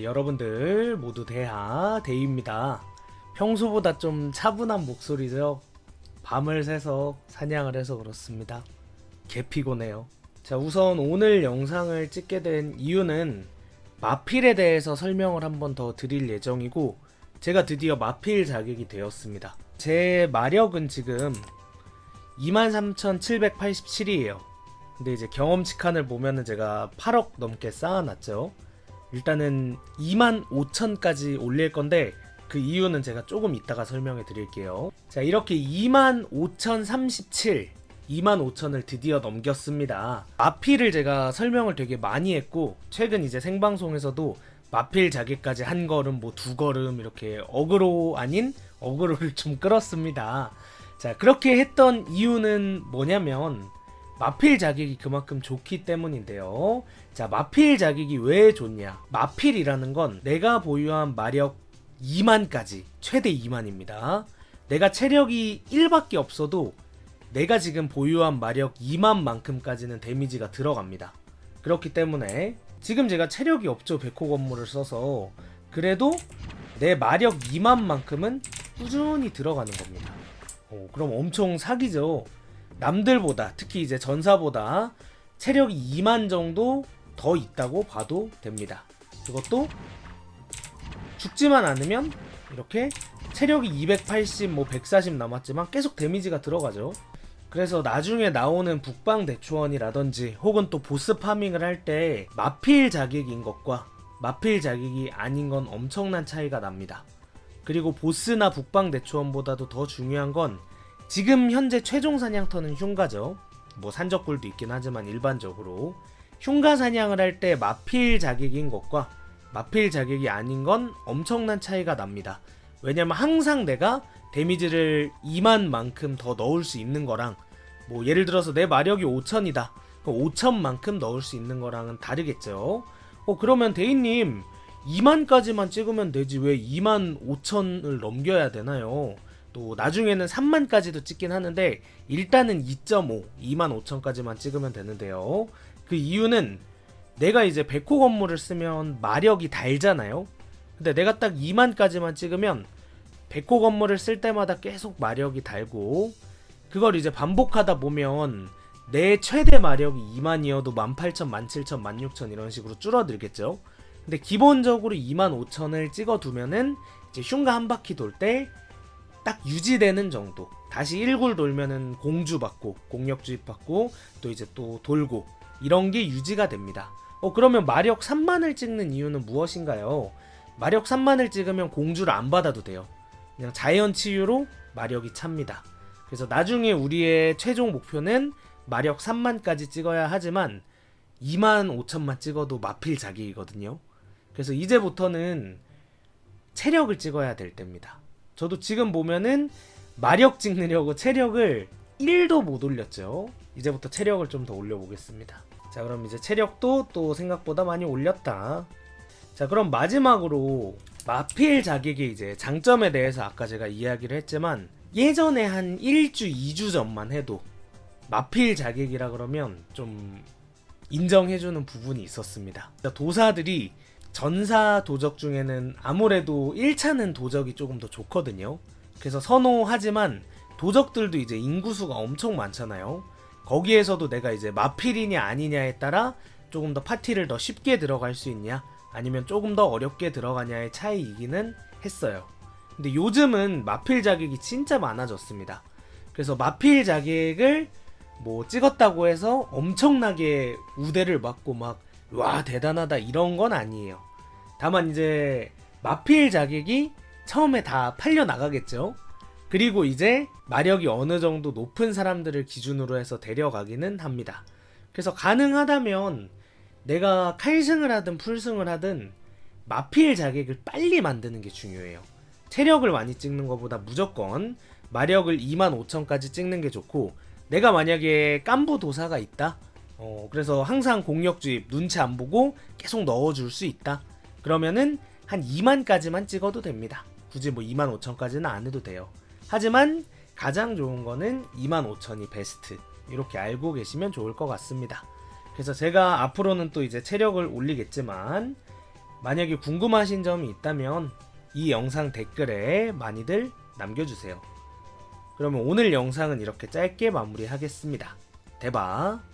네, 여러분들 모두 대하 대입니다. 평소보다 좀 차분한 목소리죠. 밤을 새서 사냥을 해서 그렇습니다. 개 피곤해요. 자, 우선 오늘 영상을 찍게 된 이유는 마필에 대해서 설명을 한번 더 드릴 예정이고 제가 드디어 마필 자격이 되었습니다. 제 마력은 지금 23,787이에요. 근데 이제 경험치 칸을 보면은 제가 8억 넘게 쌓아놨죠. 일단은 25,000까지 올릴 건데 그 이유는 제가 조금 이따가 설명해 드릴게요. 자, 이렇게 25,037, 25,000을 드디어 넘겼습니다. 마필을 제가 설명을 되게 많이 했고, 최근 이제 생방송에서도 마필 자기까지 한 걸음, 뭐 두 걸음, 이렇게 어그로 아닌 어그로를 좀 끌었습니다. 자, 그렇게 했던 이유는 뭐냐면, 마필 자격이 그만큼 좋기 때문인데요. 자, 마필 자격이 왜 좋냐? 마필이라는 건 내가 보유한 마력 2만까지, 최대 2만입니다. 내가 체력이 1밖에 없어도 내가 지금 보유한 마력 2만만큼까지는 데미지가 들어갑니다. 그렇기 때문에 지금 제가 체력이 없죠. 백호 건물을 써서. 그래도 내 마력 2만만큼은 꾸준히 들어가는 겁니다. 오, 그럼 엄청 사기죠. 남들보다 특히 이제 전사보다 체력이 2만 정도 더 있다고 봐도 됩니다. 그것도 죽지만 않으면 이렇게 체력이 280, 뭐 140 남았지만 계속 데미지가 들어가죠. 그래서 나중에 나오는 북방 대초원이라든지 혹은 또 보스 파밍을 할 때 마필 자격인 것과 마필 자격이 아닌 건 엄청난 차이가 납니다. 그리고 보스나 북방 대초원보다도 더 중요한 건 지금 현재 최종 사냥터는 흉가죠. 뭐 산적굴도 있긴 하지만 일반적으로 흉가 사냥을 할 때 마필 자격인 것과 마필 자격이 아닌 건 엄청난 차이가 납니다. 왜냐면 항상 내가 데미지를 2만만큼 더 넣을 수 있는 거랑 뭐 예를 들어서 내 마력이 5000이다. 그럼 5000만큼 넣을 수 있는 거랑은 다르겠죠. 어 그러면 대인님 2만까지만 찍으면 되지 왜 2만 5천을 넘겨야 되나요? 또 나중에는 3만까지도 찍긴 하는데 일단은 2.5, 2만 5천까지만 찍으면 되는데요. 그 이유는 내가 이제 백호 건물을 쓰면 마력이 달잖아요. 근데 내가 딱 2만까지만 찍으면 백호 건물을 쓸 때마다 계속 마력이 달고 그걸 이제 반복하다 보면 내 최대 마력이 2만이어도 18,000, 17,000, 16,000 이런 식으로 줄어들겠죠. 근데 기본적으로 2만 5천을 찍어두면은 이제 흉가 한 바퀴 돌때 딱 유지되는 정도. 다시 1굴 돌면은 공주 받고 공력 주입 받고 또 이제 또 돌고 이런 게 유지가 됩니다. 어 그러면 마력 3만을 찍는 이유는 무엇인가요? 마력 3만을 찍으면 공주를 안 받아도 돼요. 그냥 자연 치유로 마력이 찹니다. 그래서 나중에 우리의 최종 목표는 마력 3만까지 찍어야 하지만 2만 5천만 찍어도 마필 자기이거든요. 그래서 이제부터는 체력을 찍어야 될 때입니다. 저도 지금 보면은 마력 찍느려고 체력을 1도 못 올렸죠. 이제부터 체력을 좀 더 올려보겠습니다. 자, 그럼 이제 체력도 또 생각보다 많이 올렸다. 자, 그럼 마지막으로 마필 자격의 이제 장점에 대해서 아까 제가 이야기를 했지만 예전에 한 1주, 2주 전만 해도 마필 자격이라 그러면 좀 인정해주는 부분이 있었습니다. 도사들이 전사 도적 중에는 아무래도 1차는 도적이 조금 더 좋거든요. 그래서 선호하지만 도적들도 이제 인구수가 엄청 많잖아요. 거기에서도 내가 이제 마필이냐 아니냐에 따라 조금 더 파티를 더 쉽게 들어갈 수 있냐 아니면 조금 더 어렵게 들어가냐의 차이이기는 했어요. 근데 요즘은 마필 자격이 진짜 많아졌습니다. 그래서 마필 자격을 뭐 찍었다고 해서 엄청나게 우대를 맞고 막 와 대단하다 이런 건 아니에요. 다만 이제 마필 자격이 처음에 다 팔려 나가겠죠. 그리고 이제 마력이 어느 정도 높은 사람들을 기준으로 해서 데려가기는 합니다. 그래서 가능하다면 내가 칼승을 하든 풀승을 하든 마필 자격을 빨리 만드는 게 중요해요. 체력을 많이 찍는 것보다 무조건 마력을 2만 5천까지 찍는 게 좋고 내가 만약에 깐부 도사가 있다. 어, 그래서 항상 공력 주입 눈치 안 보고 계속 넣어줄 수 있다. 그러면은 한 2만까지만 찍어도 됩니다. 굳이 뭐 2만 5천까지는 안 해도 돼요. 하지만 가장 좋은 거는 2만 5천이 베스트. 이렇게 알고 계시면 좋을 것 같습니다. 그래서 제가 앞으로는 또 이제 체력을 올리겠지만 만약에 궁금하신 점이 있다면 이 영상 댓글에 많이들 남겨주세요. 그러면 오늘 영상은 이렇게 짧게 마무리하겠습니다. 대박!